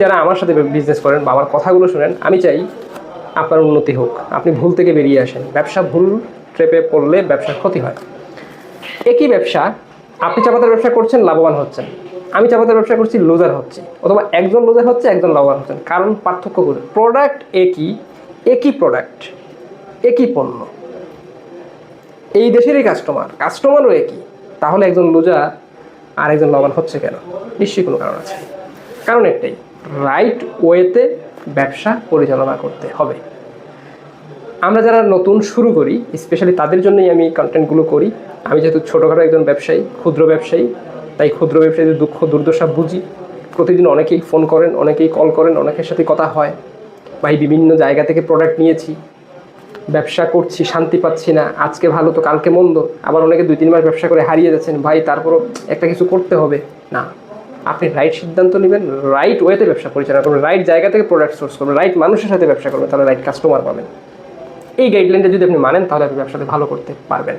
যারা আমার সাথে বিজনেস করেন বা আমার কথাগুলো শুনেন, আমি চাই আপনার উন্নতি হোক। আপনি ভুল থেকে বেরিয়ে আসেন। ব্যবসা ভুল ট্রেপে পড়লে ব্যবসার ক্ষতি হয়। একই ব্যবসা, আপনি চাপাতার ব্যবসা করছেন, লাভবান হচ্ছেন। আমি চাপাতার ব্যবসা করছি লোজার হচ্ছে। অথবা একজন লোজার হচ্ছে, একজন লাভবান হচ্ছেন। কারণ পার্থক্য করে। প্রোডাক্ট একই একই প্রোডাক্ট একই পণ্য। এই দেশেরই কাস্টমার কাস্টমারও একই। তাহলে একজন লুজার আর একজন লাভবান হচ্ছে কেন? নিশ্চয়ই কোনো কারণ আছে। কারণ একটাই রাইট ওয়েতে ব্যবসা পরিচালনা করতে হবে। আমরা যারা নতুন শুরু করি স্পেশালি তাদের জন্যই আমি কন্টেন্টগুলো করি। আমি যেহেতু ছোটোখাটো একজন ব্যবসায়ী, ক্ষুদ্র ব্যবসায়ী, তাই ক্ষুদ্র ব্যবসায়ীদের দুঃখ, দুর্দশা বুঝি। প্রতিদিন অনেকেই ফোন করেন, অনেকেই কল করেন, অনেকের সাথে কথা হয়। ভাই, বিভিন্ন জায়গা থেকে প্রোডাক্ট নিয়েছি। ব্যবসা করছি, শান্তি পাচ্ছি না, আজকে ভালো তো কালকে মন্দ। আবার অনেকে দুই, তিন মাস ব্যবসা করে হারিয়ে যাচ্ছেন, ভাই, তারপরও একটা কিছু করতে হবে। না আপনি রাইট সিদ্ধান্ত নেবেন রাইট ওয়েতে ব্যবসা পরিচালনা করবেন রাইট জায়গা থেকে প্রোডাক্ট সোর্স করবেন রাইট মানুষের সাথে ব্যবসা করবেন, তাহলে রাইট কাস্টমার পাবেন। এই গাইডলাইনটা যদি আপনি মানেন, তাহলে আপনি ব্যবসাতে ভালো করতে পারবেন।